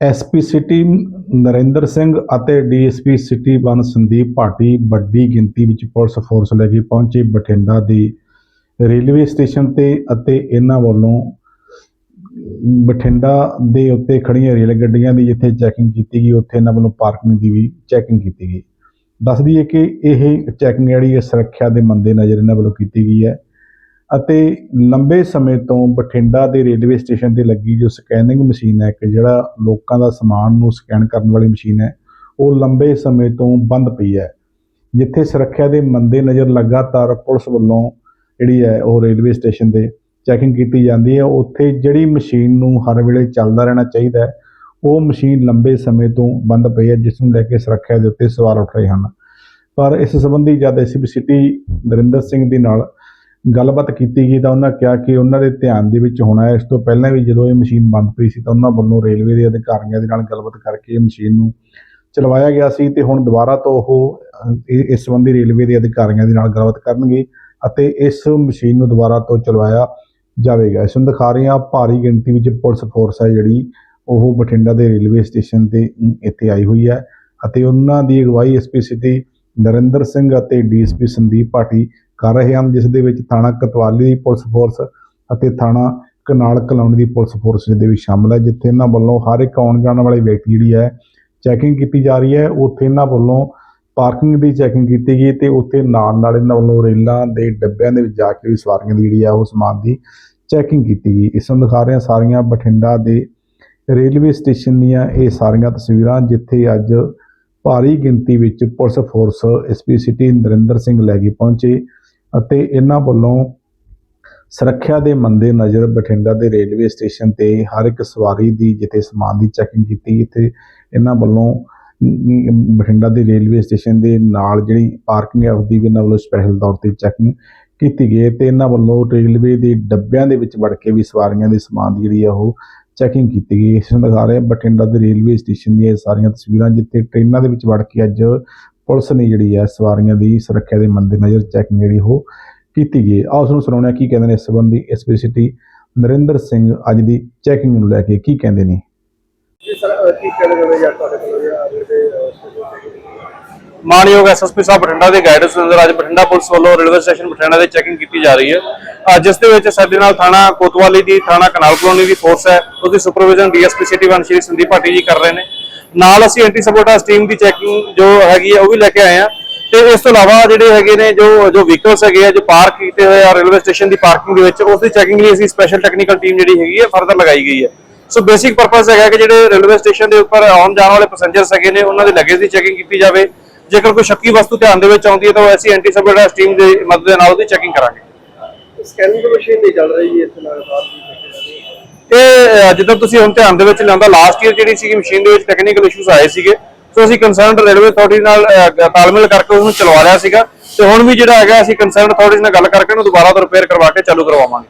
SP city, Narinder Singh ਅਤੇ DSP city one Sandeep Bhati ਵੱਡੀ ਗਿਣਤੀ ਵਿੱਚ ਪੁਲਿਸ ਫੋਰਸ ਲੈ ਕੇ ਪਹੁੰਚੇ ਬਠਿੰਡਾ ਦੀ ਰੇਲਵੇ ਸਟੇਸ਼ਨ ਤੇ ਅਤੇ ਇਹਨਾਂ ਵੱਲੋਂ ਬਠਿੰਡਾ ਦੇ ਉੱਤੇ ਖੜੀਆਂ ਰੇਲ ਗੱਡੀਆਂ ਦੀ ਜਿੱਥੇ ਚੈਕਿੰਗ ਕੀਤੀ ਗਈ, ਉੱਥੇ ਇਹਨਾਂ ਵੱਲੋਂ ਪਾਰਕਿੰਗ ਦੀ ਵੀ ਚੈਕਿੰਗ ਕੀਤੀ ਗਈ। ਦੱਸ ਦਈਏ ਕਿ ਇਹ ਚੈਕਿੰਗ ਜਿਹੜੀ ਹੈ ਸੁਰੱਖਿਆ ਦੇ ਮੰਦੇ ਨਜ਼ਰ ਇਹਨਾਂ ਵੱਲੋਂ ਕੀਤੀ ਗਈ ਹੈ। ਅਤੇ ਲੰਬੇ ਸਮੇਂ ਤੋਂ ਬਠਿੰਡਾ ਦੇ ਰੇਲਵੇ ਸਟੇਸ਼ਨ ਤੇ ਲੱਗੀ ਜੋ ਸਕੈਨਿੰਗ ਮਸ਼ੀਨ ਹੈ ਕਿ ਜਿਹੜਾ ਲੋਕਾਂ ਦਾ ਸਮਾਨ ਨੂੰ ਸਕੈਨ ਕਰਨ ਵਾਲੀ ਮਸ਼ੀਨ ਹੈ, ਉਹ ਲੰਬੇ ਸਮੇਂ ਤੋਂ ਬੰਦ ਪਈ ਹੈ। ਜਿੱਥੇ ਸੁਰੱਖਿਆ ਦੇ ਮੰਦੇ ਨਜ਼ਰ ਲਗਾਤਾਰ ਪੁਲਿਸ ਵੱਲੋਂ ਜਿਹੜੀ ਹੈ ਉਹ ਰੇਲਵੇ ਸਟੇਸ਼ਨ ਤੇ ਚੈਕਿੰਗ ਕੀਤੀ ਜਾਂਦੀ ਹੈ। ਉੱਥੇ ਜਿਹੜੀ ਮਸ਼ੀਨ ਨੂੰ ਹਰ ਵੇਲੇ ਚੱਲਦਾ ਰਹਿਣਾ ਚਾਹੀਦਾ ਹੈ, ਉਹ ਮਸ਼ੀਨ ਲੰਬੇ ਸਮੇਂ ਤੋਂ ਬੰਦ ਪਈ ਹੈ, ਜਿਸ ਨੂੰ ਲੈ ਕੇ ਸੁਰੱਖਿਆ ਦੇ ਉੱਤੇ ਸਵਾਲ ਉੱਠ ਰਹੇ ਹਨ। ਪਰ ਇਸ ਸੰਬੰਧੀ ਜਦ ਐਸਪੀ ਸਿਟੀ ਨਰਿੰਦਰ ਸਿੰਘ ਦੇ ਨਾਲ ਗੱਲਬਾਤ ਕੀਤੀ ਗਈ ਤਾਂ ਉਹਨਾਂ ਕਿਹਾ ਕਿ ਉਹਨਾਂ ਦੇ ਧਿਆਨ ਦੇ ਵਿੱਚ ਹੋਣਾ ਹੈ। ਇਸ ਤੋਂ ਪਹਿਲਾਂ ਵੀ ਜਦੋਂ ਇਹ ਮਸ਼ੀਨ ਬੰਦ ਪਈ ਸੀ ਤਾਂ ਉਹਨਾਂ ਵੱਲੋਂ ਰੇਲਵੇ ਦੇ ਅਧਿਕਾਰੀਆਂ ਦੇ ਨਾਲ ਗੱਲਬਾਤ ਕਰਕੇ ਇਹ ਮਸ਼ੀਨ ਨੂੰ ਚਲਵਾਇਆ ਗਿਆ ਸੀ ਤੇ ਹੁਣ ਦੁਬਾਰਾ ਤੋਂ ਉਹ ਇਹ- ਇਸ ਸੰਬੰਧੀ ਰੇਲਵੇ ਦੇ ਅਧਿਕਾਰੀਆਂ ਦੇ ਨਾਲ ਗੱਲਬਾਤ ਕਰਨਗੇ ਅਤੇ ਇਸ ਮਸ਼ੀਨ ਨੂੰ ਦੁਬਾਰਾ ਤੋਂ ਚਲਵਾਇਆ ਜਾਵੇਗਾ। ਇਸ ਨੂੰ ਦਿਖਾ ਰਹੇ ਹਾਂ, ਭਾਰੀ ਗਿਣਤੀ ਵਿੱਚ ਪੁਲਿਸ ਫੋਰਸ ਹੈ ਜਿਹੜੀ, ਉਹ ਬਠਿੰਡਾ ਦੇ ਰੇਲਵੇ ਸਟੇਸ਼ਨ ਤੇ ਇੱਥੇ ਆਈ ਹੋਈ ਹੈ ਅਤੇ ਉਹਨਾਂ ਦੀ ਅਗਵਾਈ ਐਸਪੀ ਸਿਟੀ ਨਰਿੰਦਰ ਸਿੰਘ ਅਤੇ ਡੀਐਸਪੀ ਸੰਦੀਪ ਭਾਟੀ ਕਰ ਰਹੇ ਹਨ, ਜਿਸ ਦੇ ਵਿੱਚ ਥਾਣਾ ਕਤਵਾਲੀ ਦੀ ਪੁਲਿਸ ਫੋਰਸ ਅਤੇ ਥਾਣਾ ਕਨਾਲ ਕਲੋਨੀ ਦੀ ਪੁਲਿਸ ਫੋਰਸ ਦੇ ਵਿੱਚ ਸ਼ਾਮਲ ਹੈ, ਜਿੱਥੇ ਇਹਨਾਂ ਵੱਲੋਂ ਹਰ ਇੱਕ ਆਉਣ ਜਾਣ ਵਾਲੇ ਵਿਅਕਤੀ ਜਿਹੜੀ ਹੈ ਚੈਕਿੰਗ ਕੀਤੀ ਜਾ ਰਹੀ ਹੈ। ਉੱਥੇ ਇਹਨਾਂ ਵੱਲੋਂ ਪਾਰਕਿੰਗ ਦੀ ਚੈਕਿੰਗ ਕੀਤੀ ਗਈ ਤੇ ਉੱਥੇ ਨਾਲ ਨਾਲ ਇਹਨਾਂ ਵੱਲੋਂ ਰੇਲਾਂ ਦੇ ਡੱਬਿਆਂ ਦੇ ਵਿੱਚ ਜਾ ਕੇ ਵੀ ਸਵਾਰੀਆਂ ਦੀ ਜਿਹੜੀ ਆ ਉਹ ਸਮਾਨ ਦੀ ਚੈਕਿੰਗ ਕੀਤੀ ਗਈ। ਇਸ ਨੂੰ ਦਿਖਾ ਰਹੇ ਹਾਂ, ਸਾਰੀਆਂ ਬਠਿੰਡਾ ਦੇ ਰੇਲਵੇ ਸਟੇਸ਼ਨ ਦੀਆਂ ਇਹ ਸਾਰੀਆਂ ਤਸਵੀਰਾਂ, ਜਿੱਥੇ ਅੱਜ ਭਾਰੀ ਗਿਣਤੀ ਵਿੱਚ police force SP city Narinder Singh ਲੈ ਕੇ ਪਹੁੰਚੇ। ਅਤੇ ਇਹਨਾਂ ਵੱਲੋਂ ਸੁਰੱਖਿਆ ਦੇ ਮੰਦੇ ਨਜ਼ਰ ਬਠਿੰਡਾ ਦੇ ਰੇਲਵੇ ਸਟੇਸ਼ਨ ਤੇ ਹਰ ਇੱਕ ਸਵਾਰੀ ਦੀ ਜਿੱਥੇ ਸਮਾਨ ਦੀ ਚੈਕਿੰਗ ਕੀਤੀ, ਇੱਥੇ ਇਹਨਾਂ ਵੱਲੋਂ ਬਠਿੰਡਾ ਦੇ ਰੇਲਵੇ ਸਟੇਸ਼ਨ ਦੇ ਨਾਲ ਜਿਹੜੀ ਪਾਰਕਿੰਗ ਹੈ ਉਹਦੀ ਵੀ ਇਹਨਾਂ ਵੱਲੋਂ ਸਪੈਸ਼ਲ ਤੌਰ ਤੇ ਚੈਕਿੰਗ ਕੀਤੀ ਗਈ ਹੈ ਤੇ ਇਹਨਾਂ ਵੱਲੋਂ ਰੇਲਵੇ ਦੇ ਡੱਬਿਆਂ ਦੇ ਵਿੱਚ ਵੜ ਕੇ ਵੀ ਸਵਾਰੀਆਂ ਦੇ ਸਮਾਨ ਦੀ ਜਿਹੜੀ ਆ ਉਹ ਚੈਕਿੰਗ ਕੀਤੀ ਗਈ ਇਸ ਨੂੰ ਦਿਖਾ ਰਿਹਾ ਬਠਿੰਡਾ ਦੇ ਰੇਲਵੇ ਸਟੇਸ਼ਨ ਦੀਆਂ ਇਹ ਸਾਰੀਆਂ ਤਸਵੀਰਾਂ ਜਿੱਥੇ ਟ੍ਰੇਨਾਂ ਦੇ ਵਿੱਚ ਵੜ ਕੇ ਅੱਜ ਪੁਲਿਸ ਨੇ ਜਿਹੜੀ ਹੈ ਸਵਾਰੀਆਂ ਦੀ ਸੁਰੱਖਿਆ ਦੇ ਮੰਦੇ ਨਜ਼ਰ ਚੈਕਿੰਗ ਜਿਹੜੀ ਉਹ ਕੀਤੀ ਗਈ। ਆਓ ਉਸ ਨੂੰ ਸੁਣਾਉਣਾ ਕੀ ਕਹਿੰਦੇ ਨੇ ਇਸ ਸੰਬੰਧੀ ਐਸਪੀਸੀਟੀ ਨਰਿੰਦਰ ਸਿੰਘ ਅੱਜ ਦੀ ਚੈਕਿੰਗ ਨੂੰ ਲੈ ਕੇ ਕੀ ਕਹਿੰਦੇ ਨੇ। ਜੀ ਸਰ ਅਹ ਕੀ ਕਹਿਣਾ ਚਾਹੁੰਦੇ ਯਾਰ ਤੁਹਾਡੇ ਕੋਲ ਜਿਹੜਾ ਰੇਲਵੇ ਮਾਨਯੋਗ ਐਸਐਸਪੀ ਸਾਹਿਬ ਬਠਿੰਡਾ ਦੇ ਗਾਈਡੈਂਸ ਦੇ ਅੰਦਰ ਅੱਜ ਬਠਿੰਡਾ ਪੁਲਿਸ ਵੱਲੋਂ ਰੇਲਵੇ ਸਟੇਸ਼ਨ ਬਠਿੰਡਾ ਦੇ ਚੈਕਿੰਗ ਕੀਤੀ ਜਾ ਰਹੀ ਹੈ। ਜਿਸ ਦੇ ਵਿੱਚ ਸਾਡੇ ਨਾਲ ਥਾਣਾ ਕੋਤਵਾਲੀ ਦੀ ਥਾਣਾ ਕਨਾਲ ਕਲੋਨੀ ਦੀ ਫੋਰਸ ਹੈ। ਉਹਦੀ supervision DSP city one Shri Sandeep Bhati ji ਕਰ ਰਹੇ ਨੇ। ਨਾਲ ਅਸੀਂ ਐਂਟੀ ਸਬੋਟਾਸ ਟੀਮ ਦੀ ਚੈਕਿੰਗ ਜੋ ਹੈਗੀ ਹੈ ਉਹ ਵੀ ਲੈ ਕੇ ਆਏ ਆ। ਤੇ ਇਸ ਤੋਂ ਇਲਾਵਾ ਜਿਹੜੇ ਹੈਗੇ ਨੇ, ਜੋ ਜੋ ਵਹੀਕਲਸ ਹੈਗੇ ਆ, ਜੋ ਪਾਰਕ ਕੀਤੇ ਹੋਏ ਆ ਰੇਲਵੇ ਸਟੇਸ਼ਨ ਦੀ ਪਾਰਕਿੰਗ ਦੇ ਵਿੱਚ, ਉਸ ਦੀ ਚੈਕਿੰਗ ਲਈ ਅਸੀਂ ਸਪੈਸ਼ਲ ਟੈਕਨੀਕਲ ਟੀਮ ਜਿਹੜੀ ਹੈਗੀ ਹੈ ਫਰਦਰ ਲਗਾਈ ਗਈ ਹੈ ਸੋ ਬੇਸਿਕ ਪਰਪਸ ਹੈਗਾ ਕਿ ਜਿਹੜੇ ਰੇਲਵੇ ਸਟੇਸ਼ਨ ਦੇ ਉੱਪਰ ਆਉਣ ਜਾਣ ਵਾਲੇ ਪੈਸੇਂਜਰਸ ਹੈਗੇ ਨੇ, ਉਹਨਾਂ ਦੇ ਲੱਗੇਜ ਦੀ ਚੈਕਿੰਗ ਕੀਤੀ ਜਾਵੇ। ਜੇਕਰ ਕੋਈ ਸ਼ੱਕੀ ਵਸਤੂ ਧਿਆਨ ਦੇ ਵਿੱਚ ਆਉਂਦੀ ਹੈ, ਤਾਂ ਉਹ ਅਸੀਂ ਐਂਟੀ ਸਬੋਟਾਸ ਟੀਮ ਦੀ ਮਦਦ ਨਾਲ ਉਹਦੀ ਚੈਕਿੰਗ ਕਰਾਂਗੇ। ਸਕੈਨਿੰਗ ਮਸ਼ੀਨ ਨਹੀਂ ਚੱਲ ਰਹੀ ਹੈ ਇੱਥੇ ਲਗਾਤਾਰ। ਇਹ ਅਹ, ਜਿੱਦਾਂ ਤੁਸੀਂ ਹੁਣ ਧਿਆਨ ਦੇ ਵਿੱਚ ਲਿਆਂਦਾ ਲਾਸਟ ਈਅਰ ਜਿਹੜੀ ਸੀਗੀ ਮਸ਼ੀਨ ਦੇ ਵਿੱਚ ਟੈਕਨੀਕਲ ਇਸ਼ੂਸ ਆਏ ਸੀਗੇ। ਸੋ ਅਸੀਂ ਕੰਸਰਨਡ ਰੇਲਵੇ ਅਥਾਰਟੀ ਨਾਲ ਤਾਲਮੇਲ ਕਰਕੇ ਉਹਨੂੰ ਚਲਵਾ ਲਿਆ ਸੀਗਾ। ਤੇ ਹੁਣ ਵੀ ਜਿਹੜਾ ਹੈਗਾ ਅਸੀਂ ਕੰਸਰਨਡ ਅਥਾਰਟੀ ਨਾਲ ਗੱਲ ਕਰਕੇ ਉਹਨੂੰ ਦੁਬਾਰਾ ਤੋਂ ਰਿਪੇਅਰ ਕਰਵਾ ਕੇ ਚਾਲੂ ਕਰਵਾਵਾਂਗੇ।